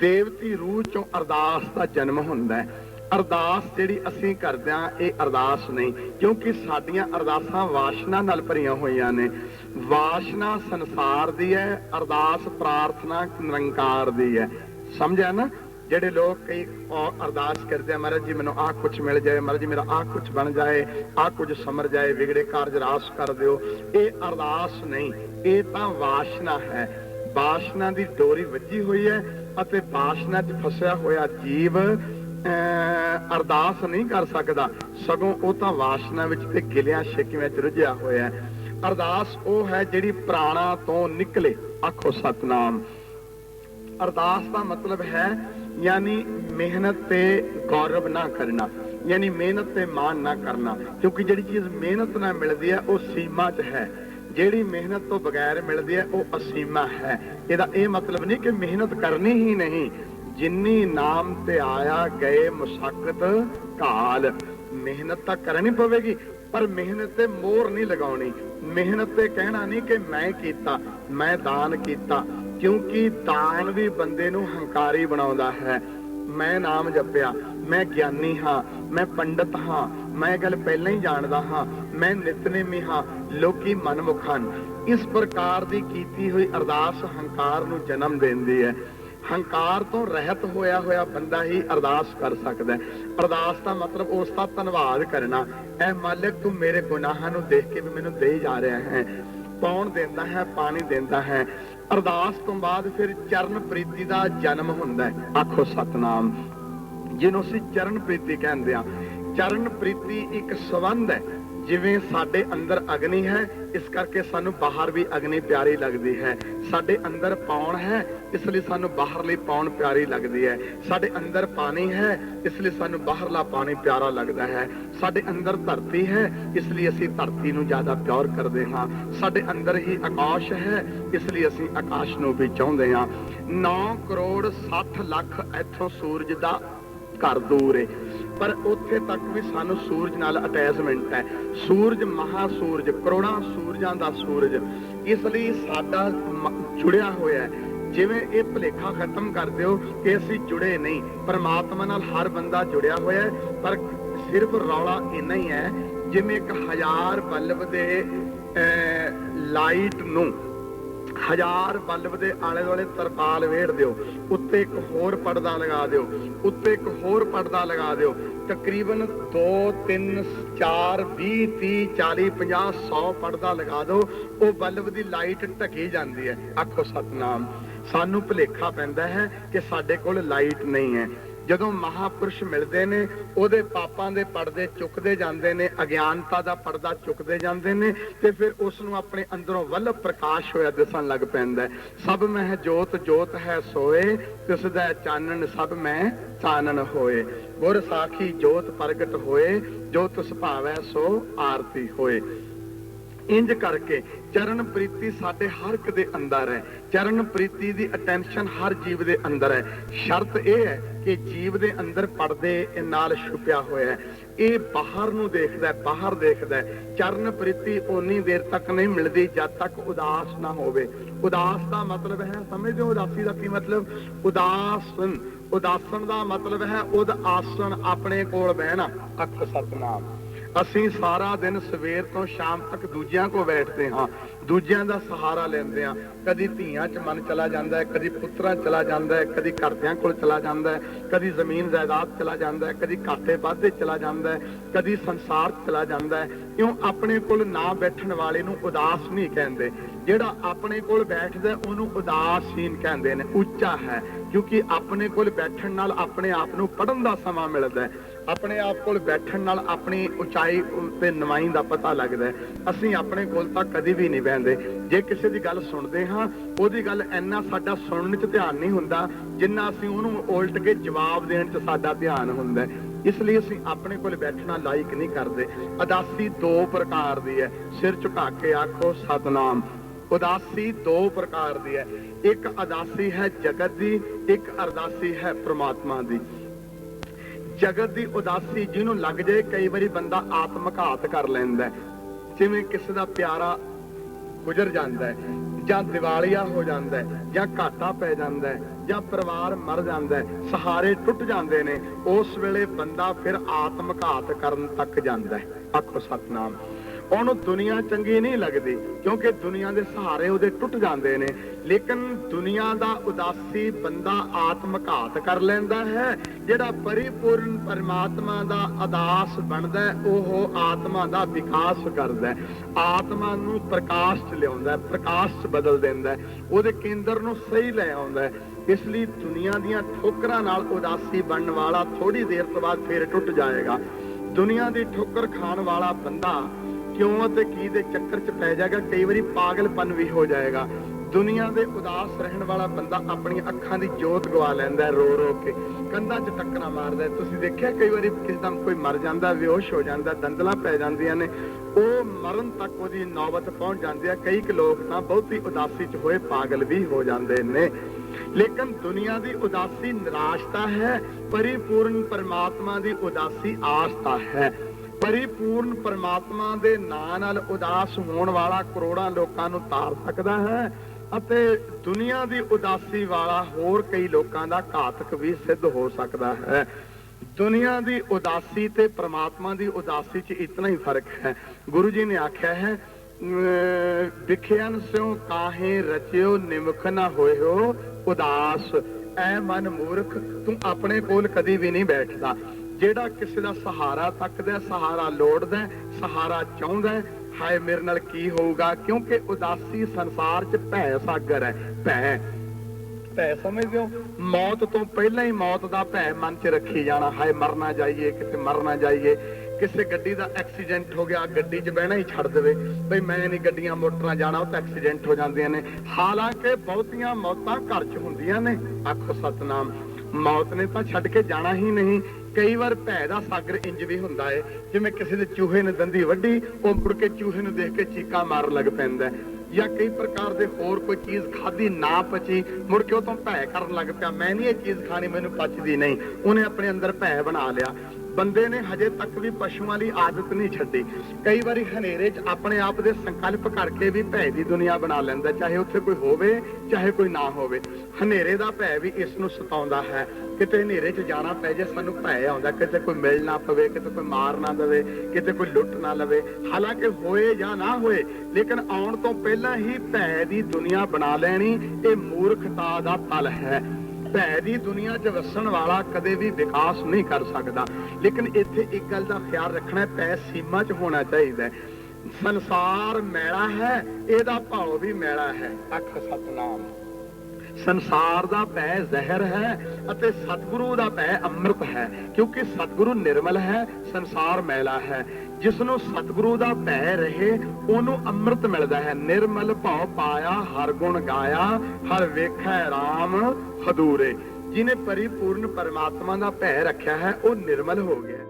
ਦੇਵਤੀ ਰੂਹ ਚੋਂ ਅਰਦਾਸ ਦਾ ਜਨਮ ਹੁੰਦਾ ਹੈ। ਅਰਦਾਸ ਜਿਹੜੀ ਅਸੀਂ ਕਰਦੇ ਹਾਂ, ਇਹ ਅਰਦਾਸ ਨਹੀਂ, ਕਿਉਂਕਿ ਸਾਡੀਆਂ ਅਰਦਾਸਾਂ ਵਾਸ਼ਨਾ ਨਾਲ ਭਰੀਆਂ ਹੋਈਆਂ ਨੇ। ਵਾਸ਼ਨਾ ਸੰਸਾਰ ਦੀ ਹੈ, ਅਰਦਾਸ ਪ੍ਰਾਰਥਨਾ ਨਿਰੰਕਾਰ ਦੀ ਹੈ। ਸਮਝਿਆ ਨਾ? ਜਿਹੜੇ ਲੋਕ ਕਈ ਅਰਦਾਸ ਕਰਦੇ ਆ, ਮਹਾਰਾਜ ਜੀ, ਮੈਨੂੰ ਆਹ ਕੁਝ ਮਿਲ ਜਾਏ, ਮਹਾਰਾਜ ਜੀ, ਮੇਰਾ ਆਹ ਕੁਝ ਬਣ ਜਾਏ, ਆਹ ਕੁਝ ਸਮਰ ਜਾਏ, ਵਿਗੜੇ ਕਾਰਜ ਰਾਸ ਕਰ ਦਿਓ। ਇਹ ਅਰਦਾਸ ਨਹੀਂ, ਇਹ ਤਾਂ ਵਾਸ਼ਨਾ ਹੈ। ਵਾਸ਼ਨਾ ਦੀ ਡੋਰੀ ਵੱਜੀ ਹੋਈ ਹੈ ਅਤੇ ਵਾਸ਼ਨਾ 'ਚ ਫਸਿਆ ਹੋਇਆ ਜੀਵ ਅਹ, ਅਰਦਾਸ ਨਹੀਂ ਕਰ ਸਕਦਾ। ਸਗੋਂ ਉਹ ਤਾਂ ਵਾਸ਼ਨਾ ਵਿੱਚ ਤੇ ਗਿਲਿਆਂ ਛਿੱਕਿਆਂ 'ਚ ਰੁੱਝਿਆ ਹੋਇਆ ਹੈ। ਅਰਦਾਸ ਉਹ ਹੈ ਜਿਹੜੀ ਪ੍ਰਾਣਾ ਤੋਂ ਨਿਕਲੇ ਆਖੋ ਸਤਨਾਮ। ਅਰਦਾਸ ਦਾ ਮਤਲਬ ਹੈ ਯਾਨੀ ਮਿਹਨਤ ਤੇ ਗੌਰਵ ਨਾ ਕਰਨਾ ਯਾਨੀ ਮਿਹਨਤ ਤੇ ਮਾਣ ਨਾ ਕਰਨਾ ਕਿਉਂਕਿ ਜਿਹੜੀ ਚੀਜ਼ ਮਿਹਨਤ ਨਾਲ ਮਿਲਦੀ ਹੈ ਉਹ ਸੀਮਾ 'ਚ ਹੈ। ਜਿਹੜੀ ਮਿਹਨਤ ਤੋਂ ਬਗੈਰ ਮਿਲਦੀ ਹੈ, ਉਹ ਅਸੀਮਾ ਹੈ। ਇਹਦਾ ਇਹ ਮਤਲਬ ਨਹੀਂ ਕਿ ਮਿਹਨਤ ਕਰਨੀ ਹੀ ਨਹੀਂ। ਜਿੰਨੀ ਨਾਮ ਤੇ ਆਇਆ ਗਏ ਮੁਸ਼ਕਤ ਕਾਲ। ਮਿਹਨਤ ਤਾਂ ਕਰਨੀ ਪਵੇਗੀ, ਪਰ ਮਿਹਨਤ ਤੇ ਮੋਹਰ ਨਹੀਂ ਲਗਾਉਣੀ। ਮਿਹਨਤ ਤੇ ਕਹਿਣਾ ਨਹੀਂ ਕਿ ਮੈਂ ਕੀਤਾ, ਮੈਂ ਦਾਨ ਕੀਤਾ, ਕਿਉਂਕਿ ਦਾਨ ਵੀ ਬੰਦੇ ਨੂੰ ਹੰਕਾਰੀ ਬਣਾਉਂਦਾ ਹੈ। ਮੈਂ ਨਾਮ ਜਪਿਆ ਮੈਂ ਗਿਆਨੀ ਹਾਂ, ਮੈਂ ਪੰਡਤ ਹਾਂ, ਮੈਂ ਇਹ ਗੱਲ ਪਹਿਲਾਂ ਹੀ ਜਾਣਦਾ ਹਾਂ, ਮੈਂ ਨਿਤਨੇਮੀ ਹਾਂ, ਲੋਕੀ ਮਨਮੁਖ ਹਨ। ਇਸ ਪ੍ਰਕਾਰ ਦੀ ਕੀਤੀ ਹੋਈ ਅਰਦਾਸ ਹੰਕਾਰ ਨੂੰ ਜਨਮ ਦਿੰਦੀ ਹੈ। ਹੰਕਾਰ ਤੋਂ ਰਹਿਤ ਹੋਇਆ ਹੋਇਆ ਬੰਦਾ ਹੀ ਅਰਦਾਸ ਕਰ ਸਕਦਾ ਹੈ। ਅਰਦਾਸ ਦਾ ਮਤਲਬ ਉਸ ਦਾ ਧੰਨਵਾਦ ਕਰਨਾ। ਐ ਮਾਲਕ ਤੂੰ ਮੇਰੇ ਗੁਨਾਹਾਂ ਨੂੰ ਦੇਖ ਕੇ ਵੀ ਮੈਨੂੰ ਦੇ ਜਾ ਰਿਹਾ ਹੈ। ਪਾਉਣ ਦਿੰਦਾ ਹੈ, ਪਾਣੀ ਦਿੰਦਾ ਹੈ। ਅਰਦਾਸ ਤੋਂ ਬਾਅਦ ਫਿਰ ਚਰਨ ਪ੍ਰੀਤੀ ਦਾ ਜਨਮ ਹੁੰਦਾ ਹੈ। ਆਖੋ ਸਤਨਾਮ। ਜਿਹਨੂੰ ਅਸੀਂ ਚਰਨ ਪ੍ਰੀਤੀ ਕਹਿੰਦੇ ਆ ਚਰਨ ਪ੍ਰੀਤੀ ਇੱਕ ਸੰਬੰਧ ਹੈ। ਜਿਵੇਂ ਸਾਡੇ ਅੰਦਰ ਅਗਨੀ ਹੈ, ਇਸ ਕਰਕੇ ਸਾਨੂੰ ਬਾਹਰ ਵੀ ਅਗਨੀ ਪਿਆਰੀ ਲੱਗਦੀ ਹੈ। ਸਾਡੇ ਅੰਦਰ ਪੌਣ ਹੈ, ਇਸ ਲਈ ਸਾਨੂੰ ਬਾਹਰਲੀ ਪੌਣ ਪਿਆਰੀ ਲੱਗਦੀ ਹੈ। ਸਾਡੇ ਅੰਦਰ ਪਾਣੀ ਹੈ, ਇਸ ਲਈ ਸਾਨੂੰ ਬਾਹਰਲਾ ਪਾਣੀ ਪਿਆਰਾ ਲੱਗਦਾ ਹੈ। ਸਾਡੇ ਅੰਦਰ ਧਰਤੀ ਹੈ, ਇਸ ਲਈ ਅਸੀਂ ਧਰਤੀ ਨੂੰ ਜ਼ਿਆਦਾ ਪਿਆਰ ਕਰਦੇ ਹਾਂ। ਸਾਡੇ ਅੰਦਰ ਹੀ ਆਕਾਸ਼ ਹੈ, ਇਸ ਲਈ ਅਸੀਂ ਆਕਾਸ਼ ਨੂੰ ਵੀ ਚਾਹੁੰਦੇ ਹਾਂ। 9 ਕਰੋੜ 60 ਲੱਖ ਇੱਥੋਂ ਸੂਰਜ ਦਾ ਘਰ ਦੂਰ ਏ। ਪਰ ਉੱਥੇ ਤੱਕ ਵੀ ਸਾਨੂੰ ਸੂਰਜ ਨਾਲ ਅਟੈਚਮੈਂਟ ਹੈ। ਸੂਰਜ ਮਹਾ ਸੂਰਜ ਕਰੋੜਾਂ ਸੂਰਜਾਂ ਦਾ ਸੂਰਜ। ਇਸ ਲਈ ਸਾਡਾ ਜੁੜਿਆ ਹੋਇਆ ਹੈ। ਜਿਵੇਂ ਇਹ ਭਲੇਖਾ ਖਤਮ ਕਰ ਦਿਓ ਕਿ ਅਸੀਂ ਜੁੜੇ ਨਹੀਂ। ਪਰਮਾਤਮਾ ਨਾਲ ਹਰ ਬੰਦਾ ਜੁੜਿਆ ਹੋਇਆ ਹੈ, ਪਰ ਸਿਰਫ ਰੌਲਾ ਇੰਨਾ ਹੀ ਹੈ, ਜਿਵੇਂ ਇੱਕ ਹਜ਼ਾਰ ਬਲਬ ਦੇ ਲਾਈਟ ਨੂੰ ਹਜ਼ਾਰ ਬਲਬ ਦੇ ਆਲੇ ਦੁਆਲੇ ਤਰਪਾਲ ਵੇੜ ਦਿਓ, ਉੱਤੇ ਇੱਕ ਹੋਰ ਪਰਦਾ ਲਗਾ ਦਿਓ, ਉੱਤੇ ਇੱਕ ਹੋਰ ਪਰਦਾ ਲਗਾ ਦਿਓ, ਤਕਰੀਬਨ 2 3 4 20 30 40 50 100 ਪਰਦਾ ਲਗਾ ਦਿਓ, ਉਹ ਬਲਬ ਦੀ ਲਾਈਟ ਢਕੀ ਜਾਂਦੀ ਹੈ। ਆਖੋ ਸਤਨਾਮ, ਸਾਨੂੰ ਭੁਲੇਖਾ ਪੈਂਦਾ ਹੈ ਕਿ ਸਾਡੇ ਕੋਲ ਲਾਈਟ ਨਹੀਂ ਹੈ। ਜਦੋਂ ਮਹਾਪੁਰਸ਼ ਮਿਲਦੇ ਨੇ, ਉਹਦੇ ਪਾਪਾਂ ਦੇ ਪਰਦੇ ਚੁੱਕਦੇ ਜਾਂਦੇ ਨੇ, ਅਗਿਆਨਤਾ ਦਾ ਪਰਦਾ ਚੁੱਕਦੇ ਜਾਂਦੇ ਨੇ ਤੇ ਫਿਰ ਉਸ ਨੂੰ ਆਪਣੇ ਅੰਦਰੋਂ ਵੱਲ ਪ੍ਰਕਾਸ਼ ਹੋਇਆ ਦਿਸਣ ਲੱਗ ਪੈਂਦਾ ਸਭ ਮਹਿ ਜੋਤ ਜੋਤ ਹੈ ਸੋਏ ਤਿਸ ਦਾ ਚਾਨਣ, ਸਭ ਮੈਂ ਚਾਨਣ ਹੋਏ। ਗੁਰ ਸਾਖੀ ਜੋਤ ਪ੍ਰਗਟ ਹੋਏ, ਜੋ ਤਿਸ ਭਾਵੈ ਸੋ ਆਰਤੀ ਹੋਏ। ਇੰਜ ਕਰਕੇ ਚਰਨ ਪ੍ਰੀਤੀ ਸਾਡੇ ਹਰ ਇੱਕ ਦੇ ਅੰਦਰ ਹੈ। ਚਰਨ ਪ੍ਰੀਤੀ ਦੀ ਅਟੈਂਸ਼ਨ ਹਰ ਜੀਵ ਦੇ ਅੰਦਰ ਹੈ। ਸ਼ਰਤ ਇਹ ਹੈ ਕਿ ਜੀਵ ਦੇ ਅੰਦਰ ਪਰਦੇ ਨਾਲ ਛੁਪਿਆ ਹੋਇਆ ਹੈ। ਇਹ ਬਾਹਰ ਨੂੰ ਦੇਖਦਾ ਬਾਹਰ ਦੇਖਦਾ ਚਰਨ ਪ੍ਰੀਤੀ ਓਨੀ ਦੇਰ ਤੱਕ ਨਹੀਂ ਮਿਲਦੀ ਜਦ ਤੱਕ ਉਦਾਸ ਨਾ ਹੋਵੇ। ਉਦਾਸ ਦਾ ਮਤਲਬ ਹੈ, ਸਮਝਦੇ ਹੋ ਉਦਾਸੀ ਦਾ ਕੀ ਮਤਲਬ? ਉਦਾਸਨ। ਉਦਾਸਨ ਦਾ ਮਤਲਬ ਹੈ, ਉਦ ਆਸਨ ਆਪਣੇ ਕੋਲ ਬਹਿਣਾ। ਅੱਖ ਸਤਨਾਮ। ਅਸੀਂ ਸਾਰਾ ਦਿਨ ਸਵੇਰ ਤੋਂ ਸ਼ਾਮ ਤੱਕ ਦੂਜਿਆਂ ਕੋ ਬੈਠਦੇ ਹਾਂ, ਦੂਜਿਆਂ ਦਾ ਸਹਾਰਾ ਲੈਂਦੇ ਹਾਂ। ਕਦੀ ਧੀਆਂ 'ਚ ਮਨ ਚਲਾ ਜਾਂਦਾ ਹੈ, ਕਦੀ ਪੁੱਤਰਾਂ ਚਲਾ ਜਾਂਦਾ ਹੈ, ਕਦੀ ਘਰਦਿਆਂ ਕੋਲ ਚਲਾ ਜਾਂਦਾ ਹੈ, ਕਦੀ ਜ਼ਮੀਨ ਜਾਇਦਾਦ ਚਲਾ ਜਾਂਦਾ ਹੈ, ਕਦੀ ਘਾਟੇ ਵਾਧੇ ਚਲਾ ਜਾਂਦਾ ਹੈ, ਕਦੀ ਸੰਸਾਰ ਚਲਾ ਜਾਂਦਾ ਹੈ। ਕਿਉਂ? ਆਪਣੇ ਕੋਲ ਨਾ ਬੈਠਣ ਵਾਲੇ ਨੂੰ ਉਦਾਸ ਨਹੀਂ ਕਹਿੰਦੇ। ਜਿਹੜਾ ਆਪਣੇ ਕੋਲ ਬੈਠਦਾ ਉਹਨੂੰ ਉਦਾਸੀਨ ਕਹਿੰਦੇ ਨੇ। ਉੱਚਾ ਹੈ, ਕਿਉਂਕਿ ਆਪਣੇ ਕੋਲ ਬੈਠਣ ਨਾਲ ਆਪਣੇ ਆਪ ਨੂੰ ਪੜਨ ਦਾ ਸਮਾਂ ਮਿਲਦਾ ਹੈ। ਆਪਣੇ ਆਪ ਕੋਲ ਬੈਠਣ ਨਾਲ ਆਪਣੀ ਉਚਾਈ ਤੇ ਨਮਾਈ ਦਾ ਪਤਾ ਲੱਗਦਾ ਅਸੀਂ ਆਪਣੇ ਕੋਲ ਤਾਂ ਕਦੀ ਵੀ ਨਹੀਂ ਬਹਿੰਦੇ। ਜੇ ਕਿਸੇ ਦੀ ਗੱਲ ਸੁਣਦੇ ਹਾਂ, ਉਹਦੀ ਗੱਲ ਇੰਨਾ ਸਾਡਾ ਸੁਣਨ 'ਚ ਧਿਆਨ ਨਹੀਂ ਹੁੰਦਾ, ਜਿੰਨਾ ਅਸੀਂ ਉਹਨੂੰ ਉਲਟ ਕੇ ਜਵਾਬ ਦੇਣ 'ਚ ਸਾਡਾ ਧਿਆਨ ਹੁੰਦਾ ਇਸ ਲਈ ਅਸੀਂ ਆਪਣੇ ਕੋਲ ਬੈਠਣਾ ਲਾਇਕ ਨਹੀਂ ਕਰਦੇ। ਅਦਾਸੀ ਦੋ ਪ੍ਰਕਾਰ ਦੀ ਹੈ। ਸਿਰ ਝੁਕਾ ਕੇ ਆਖੋ, ਸਤਨਾਮ। ਉਦਾਸੀ ਦੋ ਪ੍ਰਕਾਰ ਦੀ ਹੈ। ਇੱਕ ਅਦਾਸੀ ਹੈ ਜਗਤ ਦੀ, ਇੱਕ ਅਰਦਾਸੀ ਹੈ ਪ੍ਰਮਾਤਮਾ ਦੀ। ਜਗਤ ਦੀ ਉਦਾਸੀ ਜਿਹਨੂੰ ਲੱਗ ਜਾਏ ਕਈ ਵਾਰੀ ਬੰਦਾ ਆਤਮਘਾਤ ਕਰ ਲੈਂਦਾ ਜਿਵੇਂ ਕਿਸੇ ਦਾ ਪਿਆਰਾ ਗੁਜ਼ਰ ਜਾਂਦਾ ਜਾਂ ਦਿਵਾਲੀਆ ਹੋ ਜਾਂਦਾ ਜਾਂ ਘਾਟਾ ਪੈ ਜਾਂਦਾ ਜਾਂ ਪਰਿਵਾਰ ਮਰ ਜਾਂਦਾ ਸਹਾਰੇ ਟੁੱਟ ਜਾਂਦੇ ਨੇ, ਉਸ ਵੇਲੇ ਬੰਦਾ ਫਿਰ ਆਤਮ ਘਾਤ ਕਰਨ ਤੱਕ ਜਾਂਦਾ ਆਖੋ ਸਤਨਾਮ। ਉਹਨੂੰ ਦੁਨੀਆ ਚੰਗੀ ਨਹੀਂ ਲੱਗਦੀ, ਕਿਉਂਕਿ ਦੁਨੀਆ ਦੇ ਸਹਾਰੇ ਉਹਦੇ ਟੁੱਟ ਜਾਂਦੇ ਨੇ। ਲੇਕਿਨ ਦੁਨੀਆ ਦਾ ਉਦਾਸੀ ਬੰਦਾ ਆਤਮਘਾਤ ਕਰ ਲੈਂਦਾ ਹੈ। ਜਿਹੜਾ ਪਰਿਪੂਰਨ ਪਰਮਾਤਮਾ ਦਾ ਅਦਾਸ ਬਣਦਾ ਉਹ ਆਤਮਾ ਦਾ ਵਿਕਾਸ ਕਰਦਾ ਆਤਮਾ ਨੂੰ ਪ੍ਰਕਾਸ਼ ਚ ਲਿਆਉਂਦਾ ਪ੍ਰਕਾਸ਼ ਚ ਬਦਲ ਦਿੰਦਾ ਉਹਦੇ ਕੇਂਦਰ ਨੂੰ ਸਹੀ ਲੈ ਆਉਂਦਾ ਇਸ ਲਈ ਦੁਨੀਆ ਦੀਆਂ ਠੋਕਰਾਂ ਨਾਲ ਉਦਾਸੀ ਬਣਨ ਵਾਲਾ ਥੋੜੀ ਦੇਰ ਤੋਂ ਬਾਅਦ ਫੇਰ ਟੁੱਟ ਜਾਏਗਾ। ਦੁਨੀਆ ਦੀ ਠੋਕਰ ਖਾਣ ਵਾਲਾ ਬੰਦਾ ਕਿਉਂ ਅਤੇ ਕੀ ਦੇ ਚੱਕਰ 'ਚ ਪੈ ਜਾਏਗਾ? ਕਈ ਵਾਰੀ ਪਾਗਲਪਨ ਵੀ ਹੋ ਜਾਏਗਾ। ਦੁਨੀਆ ਦੇ ਉਦਾਸ ਰਹਿਣ ਵਾਲਾ ਬੰਦਾ ਆਪਣੀਆਂ ਅੱਖਾਂ ਦੀ ਜੋਤ ਗਵਾ ਲੈਂਦਾ ਰੋ ਰੋ ਕੇ। ਕੰਧਾਂ 'ਚ ਟੱਕਰਾਂ ਮਾਰਦਾ ਤੁਸੀਂ ਦੇਖਿਆ ਕਈ ਵਾਰੀ ਕਿਸੇ ਦਾ ਕੋਈ ਮਰ ਜਾਂਦਾ, ਬੇਹੋਸ਼ ਹੋ ਜਾਂਦਾ, ਦੰਦਲਾਂ ਪੈ ਜਾਂਦੀਆਂ ਨੇ। ਉਹ ਮਰਨ ਤੱਕ ਉਹਦੀ ਨੌਬਤ ਪਹੁੰਚ ਜਾਂਦੀ ਹੈ। ਕਈ ਕੁ ਲੋਕ ਤਾਂ ਬਹੁਤੀ ਉਦਾਸੀ 'ਚ ਹੋਏ ਪਾਗਲ ਵੀ ਹੋ ਜਾਂਦੇ ਨੇ। ਲੇਕਿਨ ਦੁਨੀਆ ਦੀ ਉਦਾਸੀ ਨਿਰਾਸ਼ਤਾ ਹੈ, ਪਰਿਪੂਰਨ ਪਰਮਾਤਮਾ ਦੀ ਉਦਾਸੀ ਆਸਤਾ ਹੈ। ਪਰਿਪੂਰਨ ਪਰਮਾਤਮਾ ਦੇ ਨਾਂ ਨਾਲ ਉਦਾਸ ਹੋਣ ਵਾਲਾ ਕਰੋੜਾਂ ਲੋਕਾਂ ਨੂੰ ਤਾਰ ਸਕਦਾ ਹੈ ਅਤੇ ਦੁਨੀਆ ਦੀ ਉਦਾਸੀ ਵਾਲਾ ਹੋਰ ਕਈ ਲੋਕਾਂ ਦਾ ਘਾਤਕ ਵੀ ਸਿੱਧ ਹੋ ਸਕਦਾ ਹੈ। ਦੁਨੀਆ ਦੀ ਉਦਾਸੀ ਤੇ ਪ੍ਰਮਾਤਮਾ ਦੀ ਉਦਾਸੀ 'ਚ ਇਤਨਾ ਹੀ ਫ਼ਰਕ ਹੈ। ਗੁਰੂ ਜੀ ਨੇ ਆਖਿਆ ਹੈ ਅਮ, ਵਿਖਿਆਨ ਸਿਉ ਕਾਹੇ ਰਚਿਓ ਨਿਮਖ ਨਾ ਹੋਇਓ ਉਦਾਸ। ਐ ਮਨ ਮੂਰਖ ਤੂੰ ਆਪਣੇ ਕੋਲ ਕਦੀ ਵੀ ਨਹੀਂ ਬੈਠਦਾ। ਜਿਹੜਾ ਕਿਸੇ ਦਾ ਸਹਾਰਾ ਤੱਕਦਾ ਸਹਾਰਾ ਲੋੜਦਾ ਹੈ, ਸਹਾਰਾ ਚਾਹੁੰਦਾ ਹਾਏ ਮੇਰੇ ਨਾਲ ਕੀ ਹੋਊਗਾ? ਕਿਉਂਕਿ ਉਦਾਸੀ ਸੰਸਾਰ 'ਚ ਭੈ ਸਾਗਰ ਹੈ ਭੈ ਭੈ ਸਮਝਦੇ ਹੋ? ਮੌਤ ਤੋਂ ਪਹਿਲਾਂ ਹੀ ਮੌਤ ਦਾ ਭੈ ਮਨ 'ਚ ਰੱਖੀ ਜਾਣਾ। ਹਾਏ ਮਰਨਾ ਜਾਈਏ ਕਿਤੇ ਮਰਨਾ ਜਾਈਏ। ਕਿਸੇ ਗੱਡੀ ਦਾ ਐਕਸੀਡੈਂਟ ਹੋ ਗਿਆ ਗੱਡੀ 'ਚ ਬਹਿਣਾ ਹੀ ਛੱਡ ਦੇਵੇ। ਬਈ ਮੈਂ ਨਹੀਂ ਗੱਡੀਆਂ ਮੋਟਰਾਂ ਜਾਣਾ ਉਹ ਤਾਂ ਐਕਸੀਡੈਂਟ ਹੋ ਜਾਂਦੀਆਂ ਨੇ। ਹਾਲਾਂਕਿ ਬਹੁਤੀਆਂ ਮੌਤਾਂ ਘਰ 'ਚ ਹੁੰਦੀਆਂ ਨੇ। ਆਖੋ ਸਤਨਾਮ। ਮੌਤ ਨੇ ਤਾਂ ਛੱਡ ਕੇ ਜਾਣਾ ਹੀ ਨਹੀਂ। ਕਈ ਵਾਰ ਭੈ ਦਾ ਸਾਗਰ ਇੰਜ ਵੀ ਹੁੰਦਾ ਏ, ਜਿਵੇਂ ਕਿਸੇ ਦੇ ਚੂਹੇ ਨੇ ਦੰਦੀ ਵੱਢੀ, ਉਹ ਮੁੜ ਕੇ ਚੂਹੇ ਨੂੰ ਦੇਖ ਕੇ ਚੀਕਾ ਮਾਰਨ ਲੱਗ ਪੈਂਦਾ ਜਾਂ ਕਈ ਪ੍ਰਕਾਰ ਦੇ ਹੋਰ ਕੋਈ ਚੀਜ਼ ਖਾਦੀ ਨਾ ਪਚੀ, ਮੁੜ ਕੇ ਉਹ ਤੋਂ ਭੈ ਕਰਨ ਲੱਗ ਪਿਆ, ਮੈਂ ਨਹੀਂ ਇਹ ਚੀਜ਼ ਖਾਣੀ, ਮੈਨੂੰ ਪਚਦੀ ਨਹੀਂ। ਉਹਨੇ ਆਪਣੇ ਅੰਦਰ ਭੈ ਬਣਾ ਲਿਆ। ਬੰਦੇ ਨੇ ਹਜੇ ਤੱਕ ਵੀ ਪਸ਼ੂਆਂ ਦੀ ਆਦਤ ਨਹੀਂ ਛੱਡੀ। ਕਈ ਵਾਰੀ ਹਨੇਰੇ 'ਚ ਆਪਣੇ ਆਪ ਦੇ ਸੰਕਲਪ ਕਰਕੇ ਵੀ ਭੈ ਦੀ ਦੁਨੀਆ ਬਣਾ ਲੈਂਦਾ, ਚਾਹੇ ਉੱਥੇ ਕੋਈ ਹੋਵੇ, ਚਾਹੇ ਕੋਈ ਨਾ ਹੋਵੇ। ਹਨੇਰੇ ਦਾ ਭੈ ਵੀ ਇਸ ਨੂੰ ਸਤਾਉਂਦਾ ਹੈ। ਕਿਤੇ ਹਨੇਰੇ 'ਚ ਜਾਣਾ ਪੈ ਜੇ ਸਾਨੂੰ ਭੈ ਆਉਂਦਾ, ਕਿਤੇ ਕੋਈ ਮਿਲ ਨਾ ਪਵੇ, ਕਿਤੇ ਕੋਈ ਮਾਰ ਨਾ ਦੇਵੇ, ਕਿਤੇ ਕੋਈ ਲੁੱਟ ਨਾ ਲਵੇ। ਹਾਲਾਂਕਿ ਹੋਏ ਜਾਂ ਨਾ ਹੋਏ, ਲੇਕਿਨ ਆਉਣ ਤੋਂ ਪਹਿਲਾਂ ਹੀ ਭੈ ਦੀ ਦੁਨੀਆ ਬਣਾ ਲੈਣੀ, ਇਹ ਮੂਰਖਤਾ ਦਾ ਤਲ ਹੈ। ਭੈ ਦੀ ਦੁਨੀਆ 'ਚ ਵਸਣ ਵਾਲਾ ਕਦੇ ਵੀ ਵਿਕਾਸ ਨਹੀਂ ਕਰ ਸਕਦਾ। ਲੇਕਿਨ ਇੱਥੇ ਇੱਕ ਗੱਲ ਦਾ ਖਿਆਲ ਰੱਖਣਾ ਭੈ ਸੀਮਾ 'ਚ ਹੋਣਾ ਚਾਹੀਦਾ ਹੈ। ਸੰਸਾਰ ਮੈਲਾ ਹੈ, ਇਹਦਾ ਭਾਵ ਵੀ ਮੈਲਾ ਹੈ। ਅੱਖ ਸਤਨਾਮ। ਸੰਸਾਰ ਦਾ ਭੈ ਜ਼ਹਿਰ ਹੈ ਅਤੇ ਸਤਿਗੁਰੂ ਦਾ ਭੈ ਅੰਮ੍ਰਿਤ ਹੈ। ਕਿਉਂਕਿ ਸਤਿਗੁਰੂ ਨਿਰਮਲ ਹੈ, ਸੰਸਾਰ ਮੈਲਾ ਹੈ। ਜਿਸ ਨੂੰ ਸਤਿਗੁਰੂ ਦਾ ਭੈ ਰਹੇ, ਉਹਨੂੰ ਅੰਮ੍ਰਿਤ ਮਿਲਦਾ ਹੈ। ਨਿਰਮਲ ਭਾਉ ਪਾਇਆ, ਹਰ ਗੁਣ ਗਾਇਆ, ਹਰ ਵੇਖੈ RAM ਹਦੂਰੇ। ਜਿਨੇ ਪਰਿਪੂਰਨ ਪਰਮਾਤਮਾ ਦਾ ਭੈ ਰੱਖਿਆ ਹੈ, ਉਹ ਨਿਰਮਲ ਹੋ ਗਿਆ।